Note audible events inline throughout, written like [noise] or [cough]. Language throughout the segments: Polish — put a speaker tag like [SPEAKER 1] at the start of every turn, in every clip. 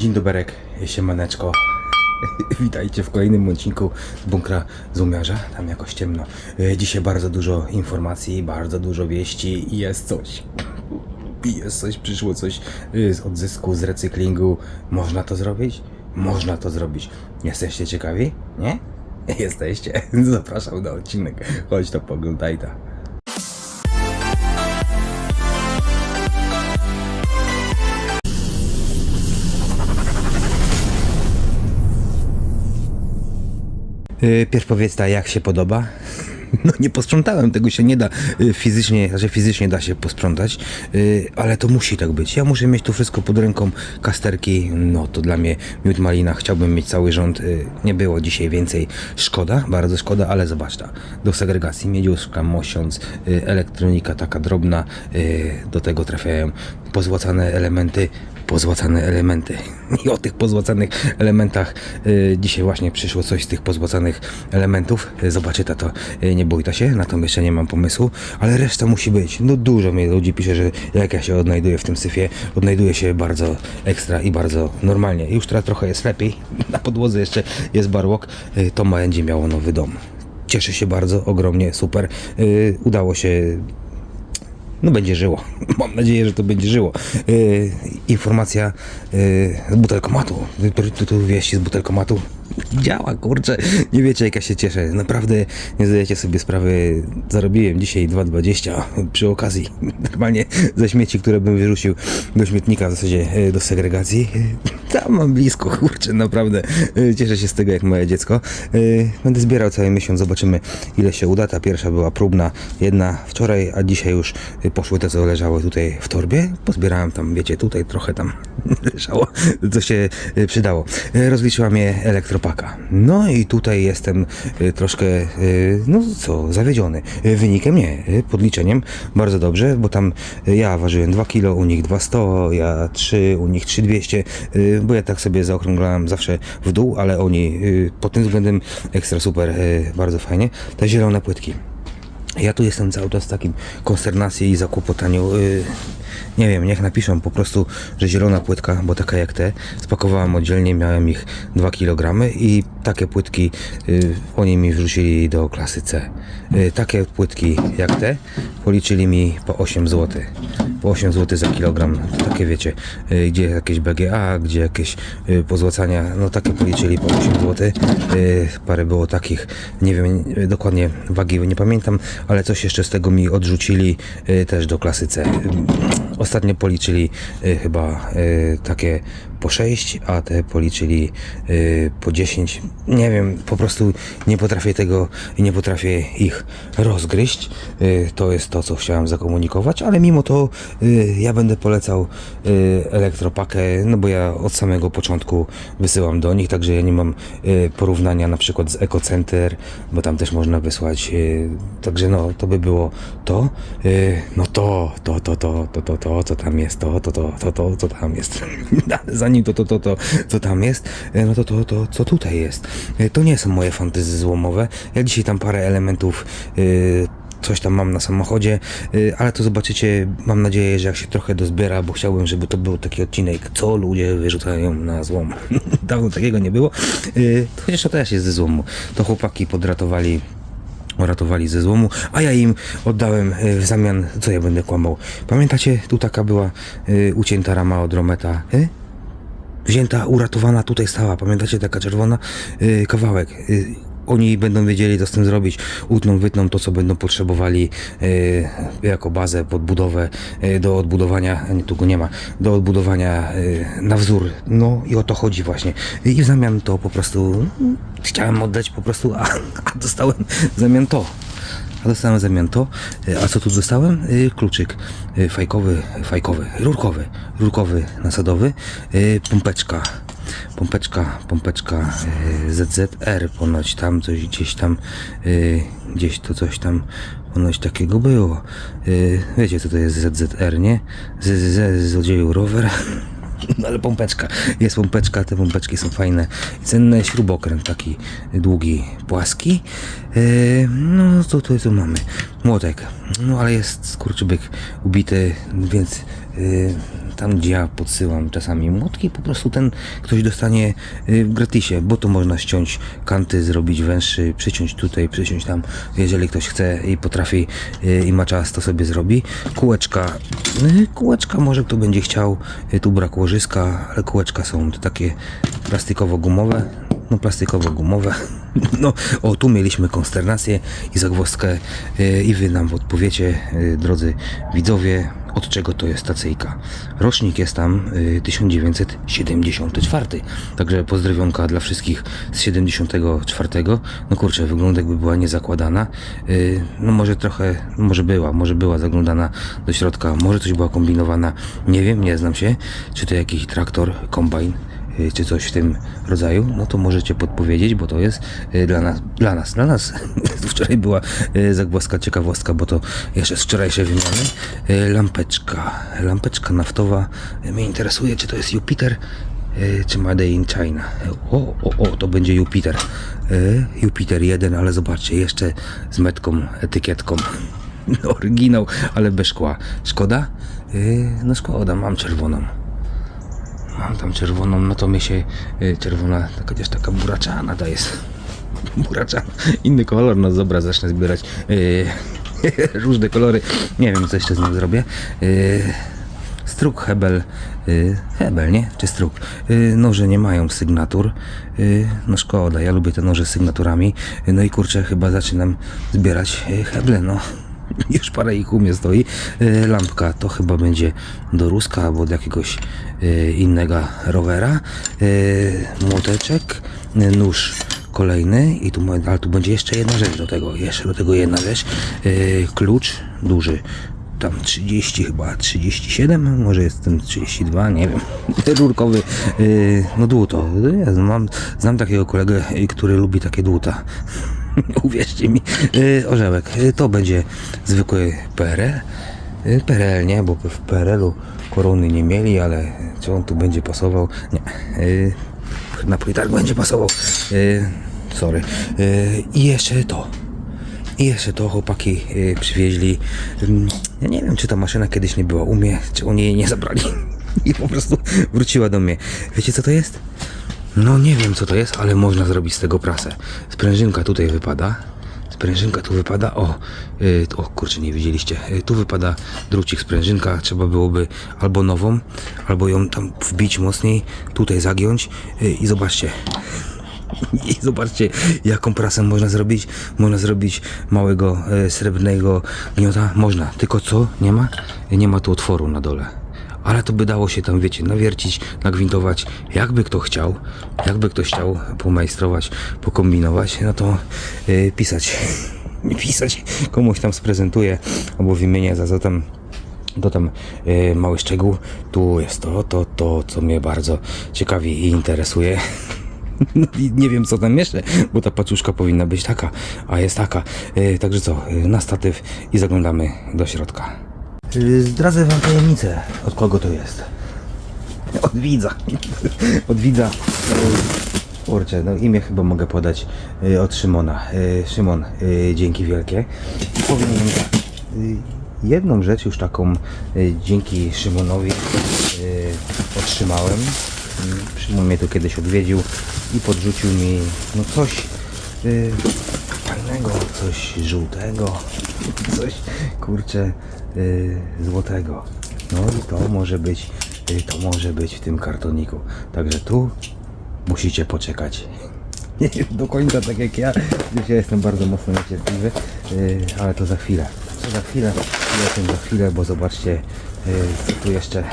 [SPEAKER 1] Dzień doberek, siemaneczko. [laughs] Witajcie w kolejnym odcinku bunkra Zumiarza. Tam jakoś ciemno. E, Dzisiaj bardzo dużo informacji, bardzo dużo wieści i jest coś. Jest coś, przyszło coś e, z odzysku, z recyklingu. Można to zrobić? Można to zrobić. Jesteście ciekawi? Nie? [laughs] Jesteście. [laughs] Zapraszam na odcinek. Chodź to poglądaj ta. Yy, Pierw powiedz jak się podoba? [laughs] No nie posprzątałem, tego się nie da yy, fizycznie, znaczy fizycznie da się posprzątać, yy, ale to musi tak być. Ja muszę mieć tu wszystko pod ręką, kasterki, no to dla mnie miód malina, chciałbym mieć cały rząd. Yy, Nie było dzisiaj więcej, szkoda, bardzo szkoda, ale zobacz ta, do segregacji miedziuszka, mosiąc, elektronika taka drobna, do tego trafiają pozłacane elementy, pozłacane elementy. [laughs] I o tych pozłacanych elementach y, dzisiaj właśnie przyszło coś z tych pozłacanych elementów. Y, Zobaczy tato, y, nie bój ta się, na to jeszcze nie mam pomysłu, ale reszta musi być. No dużo mi ludzi pisze, że jak ja się odnajduję w tym syfie, odnajduję się bardzo ekstra i bardzo normalnie. Już teraz trochę jest lepiej, [laughs] na podłodze jeszcze jest barłok, y, to będzie miało nowy dom. Cieszę się bardzo, ogromnie, super. Udało się no będzie żyło. [laughs] Mam nadzieję, że to będzie żyło. Yy, informacja yy, z butelkomatu. Tu, wieści z butelkomatu. Działa, kurczę. Nie wiecie, jak ja się cieszę. Naprawdę nie zdajecie sobie sprawy. Zarobiłem dzisiaj 2,20 przy okazji. [laughs] Normalnie ze śmieci, które bym wyrzucił do śmietnika, w zasadzie yy, do segregacji. [laughs] Tam mam blisko, kurczę, naprawdę. Yy, Cieszę się z tego, jak moje dziecko. Yy, Będę zbierał cały miesiąc, zobaczymy, ile się uda. Ta pierwsza była próbna, jedna wczoraj, a dzisiaj już poszły te, co leżały tutaj w torbie. Pozbierałem tam, wiecie, tutaj trochę tam [laughs] leżało, co się yy, przydało. Yy, Rozliczyła mnie elektropaka. No i tutaj jestem yy, troszkę, no co, zawiedziony. Wynikiem nie, podliczeniem bardzo dobrze, bo tam ja ważyłem 2 kg, u nich 200, ja 3, u nich 3200, yy, bo ja tak sobie zaokrąglałem zawsze w dół, ale oni pod tym względem ekstra super, bardzo fajnie. Te zielone płytki. Ja tu jestem cały czas w takim konsternacji i zakłopotaniu. Nie wiem, niech napiszą po prostu, że zielona płytka, bo taka jak te, spakowałem oddzielnie, miałem ich 2 kg i takie płytki yy, oni mi wrzucili do klasy C. Yy, takie płytki jak te policzyli mi po 8 zł. Po 8 zł za kilogram. Takie wiecie, yy, gdzie jakieś BGA, gdzie jakieś yy, pozłacania, no takie policzyli po 8 zł. Yy, parę było takich, nie wiem yy, dokładnie wagi, nie pamiętam, ale coś jeszcze z tego mi odrzucili yy, też do klasy C. Ostatnio policzyli y, chyba y, takie po 6, a te policzyli y, po 10. Nie wiem, po prostu nie potrafię tego i nie potrafię ich rozgryźć. Y, to jest to, co chciałem zakomunikować, ale mimo to y, ja będę polecał y, elektropakę, no bo ja od samego początku wysyłam do nich, także ja nie mam y, porównania na przykład z Ecocenter, bo tam też można wysłać. Y, także no, to by było to. Y, no to, to, to, to, to, to, to, co tam jest, to, to, to, to, to, co tam jest. To, to, to, to, co tam jest, y, no to, to, to, co tutaj jest. Y, To nie są moje fantyzy złomowe. Ja dzisiaj tam parę elementów y, coś tam mam na samochodzie, ale to zobaczycie, mam nadzieję, że jak się trochę dozbiera, bo chciałbym, żeby to był taki odcinek, co ludzie wyrzucają na złom. [laughs] Dawno takiego nie było. Chociaż to też jest ze złomu. To chłopaki podratowali uratowali ze złomu, a ja im oddałem w zamian, co ja będę kłamał. Pamiętacie, tu taka była ucięta rama od Rometa? Wzięta, uratowana, tutaj stała, pamiętacie, taka czerwona, y, kawałek. Y, oni będą wiedzieli, co z tym zrobić. Utną, wytną to, co będą potrzebowali y, jako bazę, podbudowę y, do odbudowania, nie, tu go nie ma, do odbudowania y, na wzór. No i o to chodzi właśnie. I w zamian to po prostu mm, chciałem oddać po prostu, a, a dostałem w zamian to. Dostałem w zamian to. Y, A co tu dostałem? Y, Kluczyk y, fajkowy, fajkowy, rurkowy, rurkowy nasadowy, pompeczka. Pompeczka, pompeczka ZZR, ponoć tam coś gdzieś tam, gdzieś to coś tam ponoć takiego było. Wiecie co to jest ZZR, nie? Z, z, z złodzieju rower. [laughs] No ale pompeczka, jest pompeczka, te pompeczki są fajne. Cenne śrubokręt taki długi, płaski. Yy, no to to co mamy? Młotek. No ale jest skurczybyk ubity, więc tam gdzie ja podsyłam czasami młotki, po prostu ten ktoś dostanie y, w gratisie, bo to można ściąć kanty, zrobić węższy, przyciąć tutaj, przyciąć tam, jeżeli ktoś chce i potrafi y, i ma czas, to sobie zrobi. Kółeczka, y, kółeczka może kto będzie chciał, y, tu brak łożyska, ale kółeczka są takie plastikowo-gumowe, no plastikowo-gumowe. [laughs] No, o, tu mieliśmy konsternację i zagwozdkę y, i wy nam odpowiecie, y, drodzy widzowie, od czego to jest stacyjka. Rocznik jest tam y, 1974, także pozdrowionka dla wszystkich z 74. No kurczę, wygląda jakby była niezakładana. Y, no może trochę, może była, może była zaglądana do środka, może coś była kombinowana, nie wiem, nie znam się, czy to jakiś traktor, kombajn, y, czy coś w tym rodzaju, no to możecie podpowiedzieć, bo to jest y, dla nas, dla nas, dla nas. [laughs] Wczoraj była y, zagwozdka, ciekawostka, bo to jeszcze z wczorajszej wymiany. Y, Lampeczka, lampeczka naftowa. Y, Mnie interesuje, czy to jest Jupiter, y, czy Made in China. O, o, o, to będzie Jupiter. Y, Jupiter 1, ale zobaczcie, jeszcze z metką, etykietką. [laughs] Oryginał, ale bez szkła. Szkoda? Y, No szkoda, mam czerwoną. Mam tam czerwoną, no to mi się y, czerwona, chociaż taka buraczana to jest. [laughs] Buraczana. Inny kolor, no dobra, zacznę zbierać y, [laughs] różne kolory. Nie wiem, co jeszcze z nim zrobię. Y, struk Hebel, Hebel, nie? Czy struk? Noże nie mają sygnatur. No szkoda, ja lubię te noże z sygnaturami. No i kurczę, chyba zaczynam zbierać heble, no. [laughs] Już parę ich u mnie stoi. Y, Lampka to chyba będzie do Ruska albo do jakiegoś y, innego rowera. Y, Młoteczek, nóż kolejny i tu, ale tu będzie jeszcze jedna rzecz do tego, jeszcze do tego jedna rzecz. Klucz duży. Tam 30 chyba, 37, może jest ten 32, nie wiem. [laughs] Rurkowy, no dłuto. Ja mam, znam takiego kolegę, który lubi takie dłuta. [laughs] Uwierzcie mi. Y, orzełek. Y, to będzie zwykły PRL. Y, PRL nie, bo w PRL-u korony nie mieli, ale czy on tu będzie pasował? Nie. Na płytark będzie pasował. Sorry. I jeszcze to. I jeszcze to chłopaki przywieźli. Ym, Ja nie wiem, czy ta maszyna kiedyś nie była u mnie, czy oni jej nie zabrali. [laughs] I po prostu wróciła do mnie. Wiecie co to jest? No nie wiem co to jest, ale można zrobić z tego prasę. Sprężynka tutaj wypada. Sprężynka tu wypada. O, y, o kurczę, nie widzieliście. Y, tu wypada drucik sprężynka. Trzeba byłoby albo nową, albo ją tam wbić mocniej, tutaj zagiąć y, i zobaczcie. [laughs] I zobaczcie, jaką prasę można zrobić. Można zrobić małego e, srebrnego gniota. Można, tylko co? Nie ma? Nie ma tu otworu na dole. Ale to by dało się tam, wiecie, nawiercić, nagwintować, jakby kto chciał, jakby ktoś chciał pomajstrować, pokombinować, no to e, pisać, [laughs] pisać, komuś tam sprezentuje, albo wymienię za tam to tam e, mały szczegół. Tu jest to, to, to, co mnie bardzo ciekawi i interesuje. [laughs] No i nie wiem co tam jeszcze, bo ta paczuszka powinna być taka, a jest taka. E, także co, e, na statyw i zaglądamy do środka. E, zdradzę wam tajemnicę, od kogo to jest. [laughs] Od widza. Od widza. E, Kurczę, no imię chyba mogę podać e, od Szymona. Szymon, dzięki wielkie. I powiem wam tak, jedną rzecz już taką dzięki Szymonowi otrzymałem. Szymon mnie tu kiedyś odwiedził i podrzucił mi no coś coś żółtego, coś kurczę y, złotego. No i to może być, y, to może być w tym kartoniku. Także tu musicie poczekać. [laughs] Nie do końca tak jak ja, gdyż ja jestem bardzo mocno niecierpliwy, y, ale to za chwilę. To za chwilę, ja tym za chwilę, bo zobaczcie, y, co tu jeszcze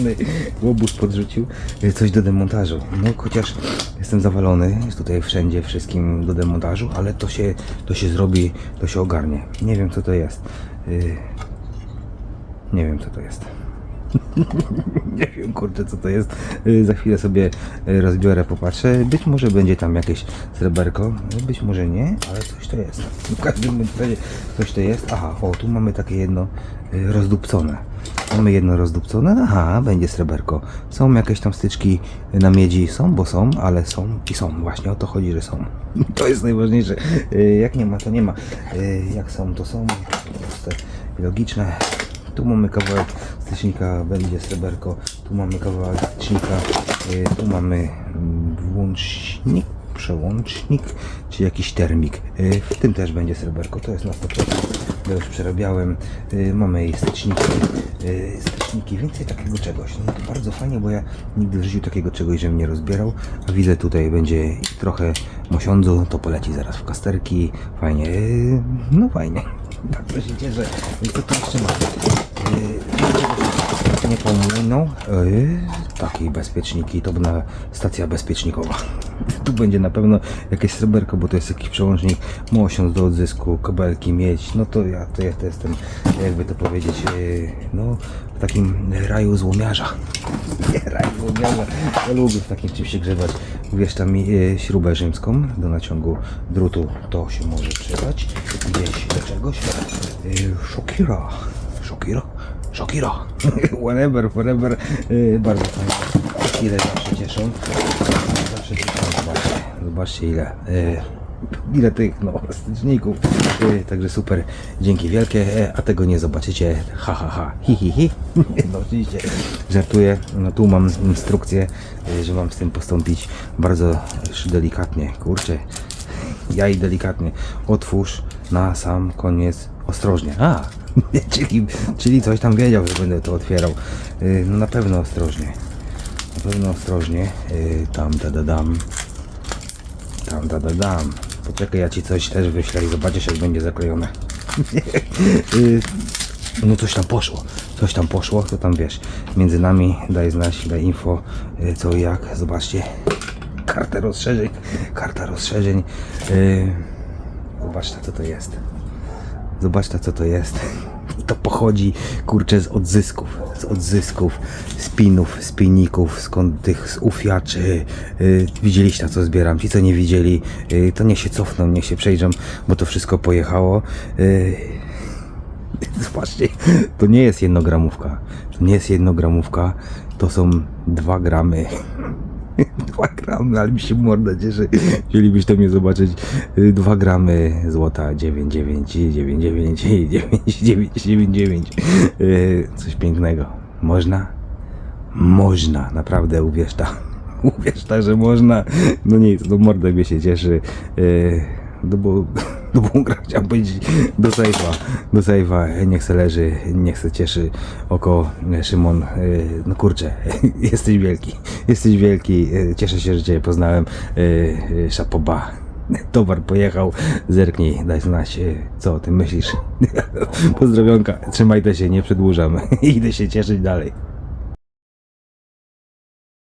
[SPEAKER 1] inny łobuz podrzucił y, coś do demontażu. No chociaż jestem zawalony, jest tutaj wszędzie wszystkim do demontażu, ale to się, to się zrobi, to się ogarnie. Nie wiem co to jest. Y, Nie wiem co to jest. [laughs] [laughs] Nie wiem kurde co to jest. Y, Za chwilę sobie y, rozbiorę, popatrzę. Być może będzie tam jakieś sreberko, być może nie, ale coś to jest. [laughs] W każdym razie coś to jest. Aha, o tu mamy takie jedno y, rozdupcone. Mamy jedno rozdupcone, aha, będzie sreberko. Są jakieś tam styczki na miedzi, są, bo są, ale są i są. Właśnie o to chodzi, że są. [laughs] To jest najważniejsze. Y, Jak nie ma, to nie ma. Y, Jak są, to są. Proste logiczne. Tu mamy kawałek stycznika, będzie sreberko. Tu mamy kawałek stycznika. y, Tu mamy mm, włącznik, przełącznik, czy jakiś termik. Y, W tym też będzie sreberko. To jest na 100%. Ja już przerabiałem. Y, Mamy styczniki. Styczniki, więcej takiego czegoś. No to bardzo fajnie, bo ja nigdy w życiu takiego czegoś żebym nie rozbierał. A widzę tutaj będzie trochę mosiądzu, to poleci zaraz w kasterki. Fajnie. No fajnie. Cieszę. I co tu jeszcze mamy? Y, Nie pomyliną. Yy, takie bezpieczniki, to na stacja bezpiecznikowa. [laughs] Tu będzie na pewno jakieś sreberko, bo to jest jakiś przełącznik, mosiąc do odzysku, kabelki mieć. No to ja to, ja to jestem, jakby to powiedzieć, yy, no w takim raju złomiarza. [laughs] Nie, raj złomiarza. Ja lubię w takim czymś się grzebać. Wiesz tam yy, śrubę rzymską do naciągu drutu, to się może przydać. Gdzieś do czegoś. Yy, Shokira. Shokira? Shokira. [laughs] Whatever, whatever. Yy, bardzo fajnie. Ile zawsze cieszą. Zawsze cieszą. Zobaczcie, zobaczcie ile. Yy, ile tych no, styczników. Yy, także super. Dzięki wielkie. E, a tego nie zobaczycie. Ha, ha, ha. Hi, hi, hi. [laughs] No oczywiście. Żartuję. No tu mam instrukcję, yy, że mam z tym postąpić bardzo delikatnie. Kurczę. Ja i delikatnie. Otwórz na sam koniec ostrożnie. A, [laughs] czyli, czyli coś tam wiedział, że będę to otwierał. Yy, no na pewno ostrożnie. Na pewno ostrożnie. Yy, tam da da dam. Tam da da dam. Poczekaj, ja ci coś też wyślę i zobaczysz jak będzie zaklejone. Yy, [laughs] no coś tam poszło. Coś tam poszło, to tam wiesz. Między nami daj znać, daj info co i jak. Zobaczcie. Karta rozszerzeń. Karta rozszerzeń. Zobaczcie co to jest. Zobaczcie co to jest. To pochodzi, kurczę, z odzysków. Z odzysków, spinów, spinników, skąd tych z ufiaczy. Yy, widzieliście, co zbieram. Ci, co nie widzieli, yy, to niech się cofną, niech się przejrzą, bo to wszystko pojechało. Yy, Zobaczcie, to nie jest jednogramówka. To nie jest jednogramówka. To są dwa gramy. [laughs] Dwa gramy, ale mi się morda cieszy. Chcielibyście mnie zobaczyć. Y, Dwa gramy złota 99, 99, 99, 99. Y, Coś pięknego. Można? Można, naprawdę uwierz ta. [laughs] Uwierz ta, że można. No nic, no morda mnie się cieszy. Yy, no bo, [laughs] bo gra chciałem powiedzieć do sejfa, do sejfa, niech se leży, niech se cieszy oko e, Szymon, yy, no kurczę, [laughs] jesteś wielki, jesteś wielki, yy, cieszę się, że Cię poznałem, szapoba. [laughs] Towar pojechał, zerknij, daj znać, co o tym myślisz. [laughs] Pozdrowionka, trzymajcie się, nie przedłużam, idę się cieszyć dalej.